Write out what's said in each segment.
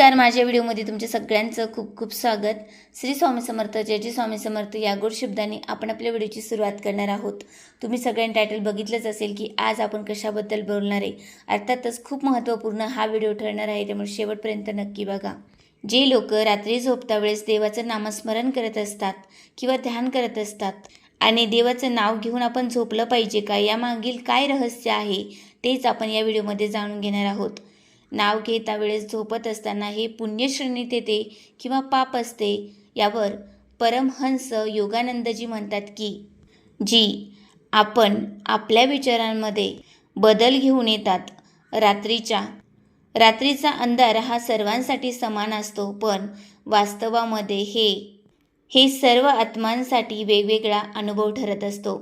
नमस्कार माझ्या व्हिडिओमध्ये तुमच्या सगळ्यांचं खूप खूप स्वागत. श्री स्वामी समर्थ जय जय स्वामी समर्थ या गोड शब्दाने आपण आपल्या व्हिडिओची सुरुवात करणार आहोत. तुम्ही सगळ्यांनी टायटल बघितलंच असेल की आज आपण कशाबद्दल बोलणार आहे. अर्थातच खूप महत्त्वपूर्ण हा व्हिडिओ ठरणार आहे त्यामुळे शेवटपर्यंत नक्की बघा. जे लोक रात्री झोपता वेळेस देवाचं नामस्मरण करत असतात किंवा ध्यान करत असतात आणि देवाचं नाव घेऊन आपण झोपलं पाहिजे का यामागील काय रहस्य आहे तेच आपण या व्हिडिओमध्ये जाणून घेणार आहोत. नाव घेता वेळेस झोपत असताना हे पुण्यश्रेणीत येते किंवा पाप असते यावर परमहंस योगानंदजी म्हणतात की जी आपण आपल्या विचारांमध्ये बदल घेऊन येतात. रात्रीच्या रात्रीचा अंधार हा सर्वांसाठी समान असतो पण वास्तवामध्ये हे हे सर्व आत्मांसाठी वेगवेगळा अनुभव ठरत असतो.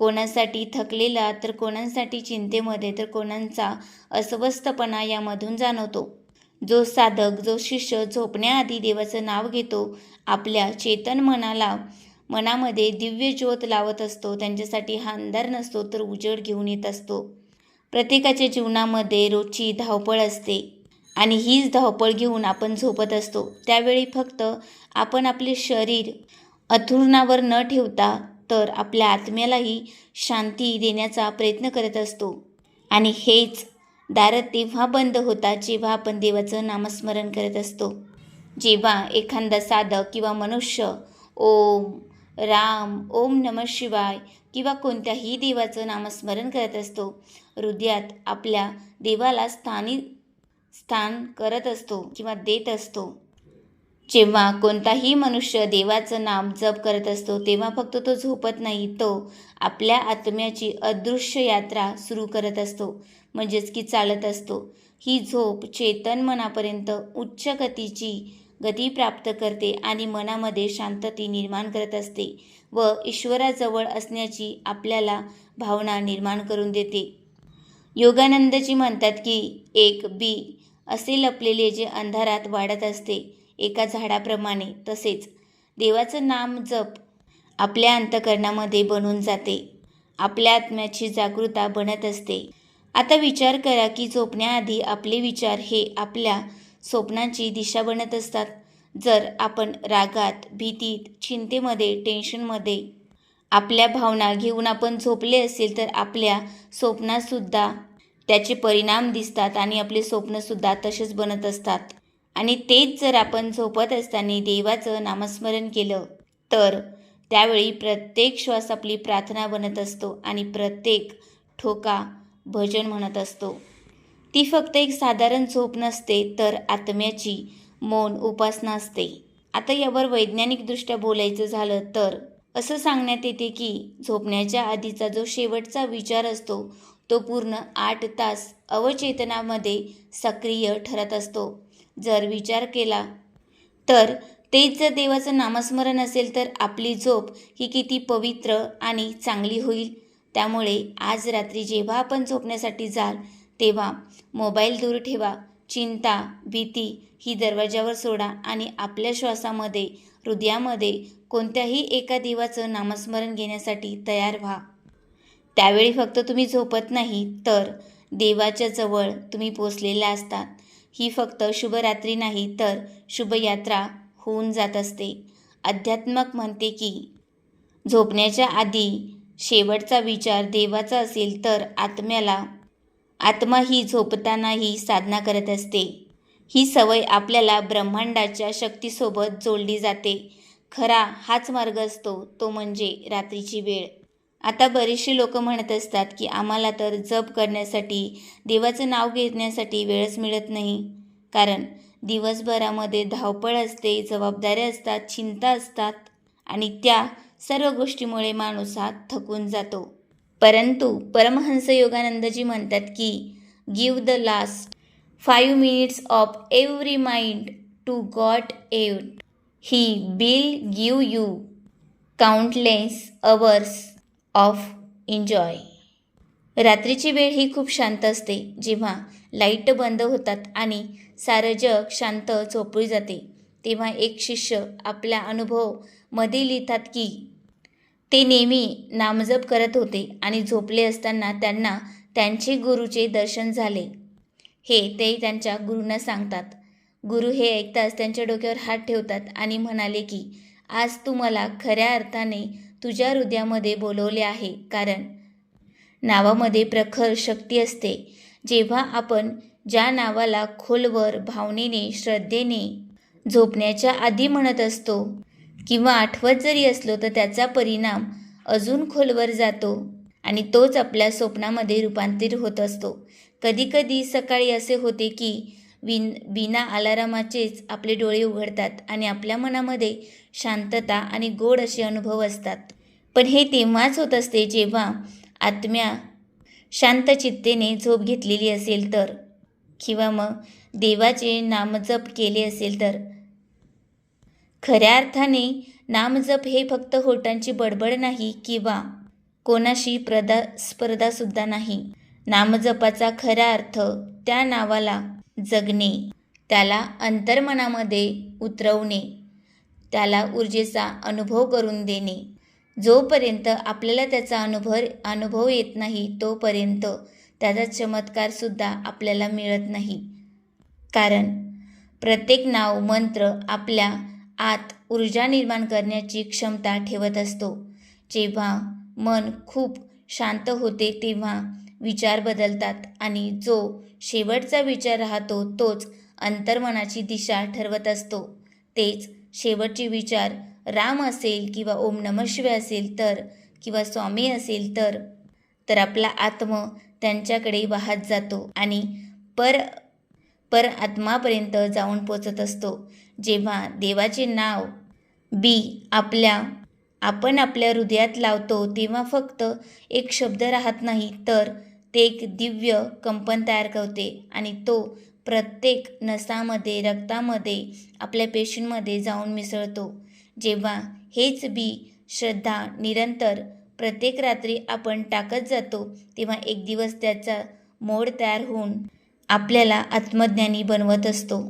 कोणासाठी थकलेला तर कोणासाठी चिंतेमध्ये तर कोणाचा अस्वस्थपणा यामधून जाणवतो. जो साधक जो शिष्य झोपण्याआधी देवाचं नाव घेतो आपल्या चेतन मनाला मनामध्ये दिव्य ज्योत लावत असतो त्यांच्यासाठी हा अंधार नसतो तर उजेड घेऊन येत असतो. प्रत्येकाच्या जीवनामध्ये रोजची धावपळ असते आणि हीच धावपळ घेऊन आपण झोपत असतो. त्यावेळी फक्त आपण आपले शरीर अथुरणावर न ठेवता तर आपल्या आत्म्यालाही शांती देण्याचा प्रयत्न करत असतो. आणि हेच दारं तेव्हा बंद होतात जेव्हा आपण देवाचं नामस्मरण करत असतो. जेव्हा एखादा साधक किंवा मनुष्य ओम राम ओम नम शिवाय किंवा कोणत्याही देवाचं नामस्मरण करत असतो हृदयात आपल्या देवाला स्थानी स्थान करत असतो किंवा देत असतो. जेव्हा कोणताही मनुष्य देवाचं नाम जप करत असतो तेव्हा फक्त तो झोपत नाही तो आपल्या आत्म्याची अदृश्य यात्रा सुरू करत असतो म्हणजेच की चालत असतो. ही झोप चेतन मनापर्यंत उच्च गतीची गती प्राप्त करते आणि मनामध्ये शांतती निर्माण करत असते व ईश्वराजवळ असण्याची आपल्याला भावना निर्माण करून देते. योगानंदजी म्हणतात की एक बी असे लपलेले जे अंधारात वाढत असते एका झाडाप्रमाणे. तसेच देवाचं नाम जप आपल्या अंतकरणामध्ये बनून जाते. आपल्या आत्म्याची जागृता बनत असते. आता विचार करा की झोपण्याआधी आपले विचार हे आपल्या स्वप्नांची दिशा बनत असतात. जर आपण रागात भीतीत चिंतेमध्ये टेन्शनमध्ये आपल्या भावना घेऊन आपण झोपले असेल तर आपल्या स्वप्नातसुद्धा त्याचे परिणाम दिसतात आणि आपले स्वप्नसुद्धा तसेच बनत असतात. आणि तेच जर आपण झोपत असताना देवाचं नामस्मरण केलं तर त्यावेळी प्रत्येक श्वास आपली प्रार्थना बनत असतो आणि प्रत्येक ठोका भजन म्हणत असतो. ती फक्त एक साधारण झोप नसते तर आत्म्याची मौन उपासना असते. आता यावर वैज्ञानिकदृष्ट्या बोलायचं झालं तर असं सांगण्यात येते की झोपण्याच्या आधीचा जो शेवटचा विचार असतो तो पूर्ण आठ तास अवचेतनामध्ये सक्रिय ठरत असतो. जर विचार केला तर तेच जर देवाचं नामस्मरण असेल तर आपली झोप ही किती पवित्र आणि चांगली होईल. त्यामुळे आज रात्री जेव्हा आपण झोपण्यासाठी जाल तेव्हा मोबाईल दूर ठेवा चिंता भीती ही दरवाजावर सोडा आणि आपल्या श्वासामध्ये हृदयामध्ये कोणत्याही एका देवाचं नामस्मरण घेण्यासाठी तयार व्हा. त्यावेळी फक्त तुम्ही झोपत नाही तर देवाच्या जवळ तुम्ही पोचलेल्या असतात. ही फक्त शुभरात्री नाही तर शुभयात्रा होऊन जात असते. अध्यात्मक म्हणते की झोपण्याच्या आधी शेवटचा विचार देवाचा असेल तर आत्म्याला आत्मा ही झोपतानाही साधना करत असते. ही सवय आपल्याला ब्रह्मांडाच्या शक्तीसोबत जोडली जाते. खरा हाच मार्ग असतो तो म्हणजे रात्रीची वेळ. आता बरेचसे लोक म्हणत असतात की आम्हाला तर जप करण्यासाठी देवाचं नाव घेण्यासाठी वेळच मिळत नाही. कारण दिवसभरामध्ये धावपळ असते जबाबदाऱ्या असतात चिंता असतात आणि त्या सर्व गोष्टीमुळे माणूस हा थकून जातो. परंतु परमहंस योगानंदजी म्हणतात की give the last five minutes of every mind to God एव्ह he will give you countless hours of enjoy. रात्रीची वेळ ही खूप शांत असते जेव्हा लाइट बंद होतात आणि सारं जग शांत झोपळी जाते तेव्हा एक शिष्य आपला अनुभवमध्ये लिहितात की ते नेहमी नामजप करत होते आणि झोपले असताना त्यांना त्यांचे गुरुचे दर्शन झाले. हे ते त्यांच्या गुरूंना सांगतात. गुरु हे ऐकताच त्यांच्या डोक्यावर हात ठेवतात आणि म्हणाले की आज तू मला खऱ्या अर्थाने तुझ्या हृदयामध्ये बोलवले आहे. कारण नावामध्ये प्रखर शक्ती असते. जेव्हा आपण ज्या नावाला खोलवर भावनेने श्रद्धेने झोपण्याच्या आधी म्हणत असतो किंवा आठवत जरी असलो तर त्याचा परिणाम अजून खोलवर जातो आणि तोच आपल्या स्वप्नामध्ये रूपांतर होत असतो. कधीकधी सकाळी असे होते की विन बिना अलारामाचेच आपले डोळे उघडतात आणि आपल्या मनामध्ये शांतता आणि गोड असे अनुभव असतात. पण हे तेव्हाच होत असते जेव्हा आत्म्या शांत चित्तेने झोप घेतलेली असेल तर किंवा मग देवाचे नामजप केले असेल तर. खऱ्या अर्थाने नामजप हे फक्त होटांची बडबड नाही किंवा कोणाशी प्रदा स्पर्धासुद्धा नाही. नामजपाचा खरा अर्थ त्या नावाला जगणे त्याला अंतर्मनामध्ये उतरवणे त्याला ऊर्जेचा अनुभव करून देणे. जोपर्यंत आपल्याला त्याचा अनुभव अनुभव येत नाही तोपर्यंत त्याचा चमत्कारसुद्धा आपल्याला मिळत नाही. कारण प्रत्येक नाव मंत्र आपल्या आत ऊर्जा निर्माण करण्याची क्षमता ठेवत असतो. जेव्हा मन खूप शांत होते तेव्हा विचार बदलतात आणि जो शेवटचा विचार राहतो तोच अंतर्मनाची दिशा ठरवत असतो. तेच शेवटचे विचार राम असेल किंवा ओम नम असेल तर किंवा स्वामी असेल तर तर आपला आत्म त्यांच्याकडे वाहत जातो आणि पर पर आत्मापर्यंत जाऊन पोचत असतो. जेव्हा देवाचे नाव बी आपल्या आपण आपल्या हृदयात लावतो तेव्हा फक्त एक शब्द राहत नाही तर ते एक दिव्य कंपन तयार करते आणि तो प्रत्येक नसामध्ये रक्तामध्ये आपल्या पेशींमध्ये जाऊन मिसळतो. जेव्हा हेच बी श्रद्धा निरंतर प्रत्येक रात्री आपण टाकत जातो तेव्हा एक दिवस त्याचा मोड तयार होऊन आपल्याला आत्मज्ञानी बनवत असतो.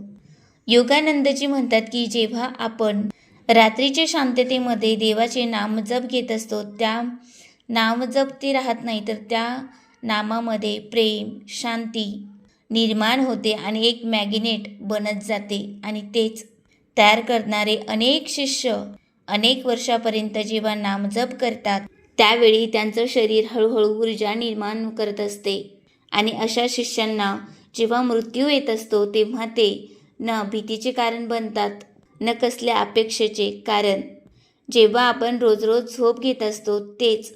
योगानंदजी म्हणतात की जेव्हा आपण रात्रीच्या शांततेमध्ये देवाचे नामजप घेत असतो त्या नामजप ते राहत नाही तर त्या नामामध्ये प्रेम शांती निर्माण होते आणि एक मॅग्नेट बनत जाते आणि तेच तयार करणारे अनेक शिष्य अनेक वर्षापर्यंत जेव्हा नामजप करतात त्यावेळी त्यांचं शरीर हळूहळू ऊर्जा निर्माण करत असते. आणि अशा शिष्यांना जेव्हा मृत्यू येत असतो तेव्हा ते न भीतीचे कारण बनतात न कसल्या अपेक्षेचे कारण. जेव्हा आपण रोज रोज झोप घेत असतो तेच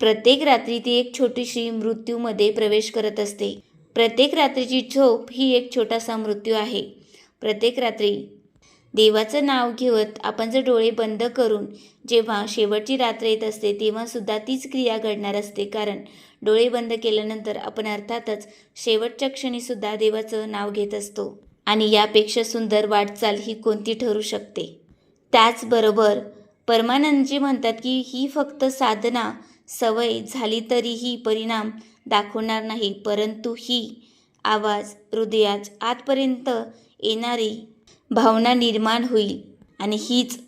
प्रत्येक रात्री ती एक छोटीशी मृत्यूमध्ये प्रवेश करत असते. प्रत्येक रात्रीची झोप ही एक छोटासा मृत्यू आहे. प्रत्येक रात्री देवाचं नाव घेवत आपण जर डोळे बंद करून जेव्हा शेवटची रात्र येत असते तेव्हासुद्धा तीच क्रिया घडणार असते. कारण डोळे बंद केल्यानंतर आपण अर्थातच शेवटच्या क्षणीसुद्धा देवाचं नाव घेत असतो. आणि यापेक्षा सुंदर वाटचाल ही कोणती ठरू शकते? त्याचबरोबर परमानंदजी म्हणतात की ही फक्त साधना सवय झाली तरीही परिणाम दाखवणार नाही परंतु ही आवाज हृदयात आतपर्यंत येणारी भावना निर्माण होईल आणि हीच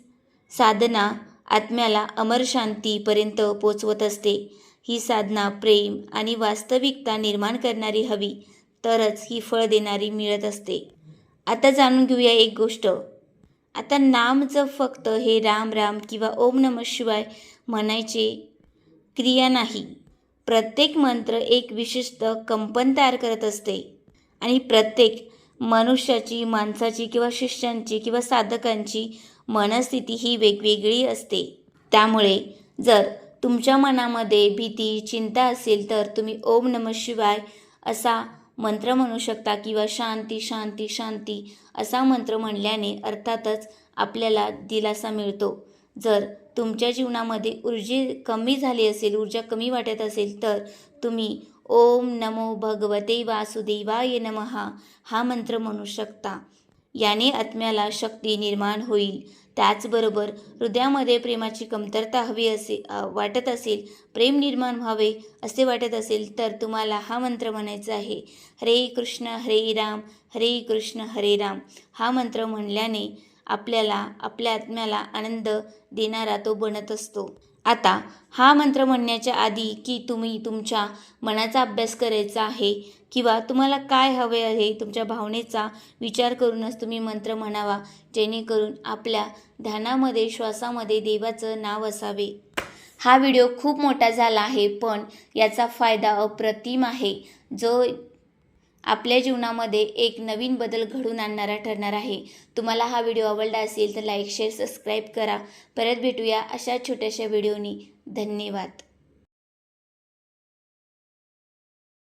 साधना आत्म्याला अमर शांतीपर्यंत पोचवत असते. ही साधना प्रेम आणि वास्तविकता निर्माण करणारी हवी तरच ही फळ देणारी मिळत असते. आता जाणून घेऊया एक गोष्ट. आता नाम जप फक्त हे राम राम किंवा ओम नम शिवाय म्हणायचे क्रिया नाही. प्रत्येक मंत्र एक विशिष्ट कंपन तयार करत असते. आणि प्रत्येक मनुष्याची माणसाची किंवा शिष्यांची किंवा साधकांची मनस्थिती ही वेगवेगळी असते. त्यामुळे जर तुमच्या मनामध्ये भीती चिंता असेल तर तुम्ही ओम नम शिवाय असा मंत्र म्हणू शकता किंवा शांती शांती शांती असा मंत्र म्हणल्याने अर्थातच आपल्याला दिलासा मिळतो. जर तुमच्या जीवनामध्ये ऊर्जे कमी झाली असेल ऊर्जा कमी वाटत असेल तर तुम्ही ओम नमो भगवते वासुदेवाय नमहा हा मंत्र म्हणू शकता. याने आत्म्याला शक्ती निर्माण होईल. त्याचबरोबर हृदयामध्ये प्रेमाची कमतरता हवी असे वाटत असेल प्रेम निर्माण व्हावे असे वाटत असेल तर तुम्हाला हा मंत्र म्हणायचा आहे. हरे कृष्ण हरे राम हरे कृष्ण हरे राम. हा मंत्र म्हणल्याने आपल्याला आपल्या आत्म्याला आनंद देणारा तो बनत असतो. आता हा मंत्र म्हणण्याच्या आधी की तुम्ही तुमच्या मनाचा अभ्यास करायचा आहे किंवा तुम्हाला काय हवे आहे तुमच्या भावनेचा विचार करूनच तुम्ही मंत्र म्हणावा जेणेकरून आपल्या ध्यानामध्ये श्वासामध्ये देवाचं नाव असावे. हा व्हिडिओ खूप मोठा झाला आहे पण याचा फायदा अप्रतिम आहे. जो आपल्या जीवनामध्ये एक नवीन बदल घडून आणणारा ठरणार आहे. तुम्हाला हा व्हिडिओ आवडला असेल तर लाईक शेअर सबस्क्राईब करा. परत भेटूया अशा छोट्याशा व्हिडिओनी. धन्यवाद.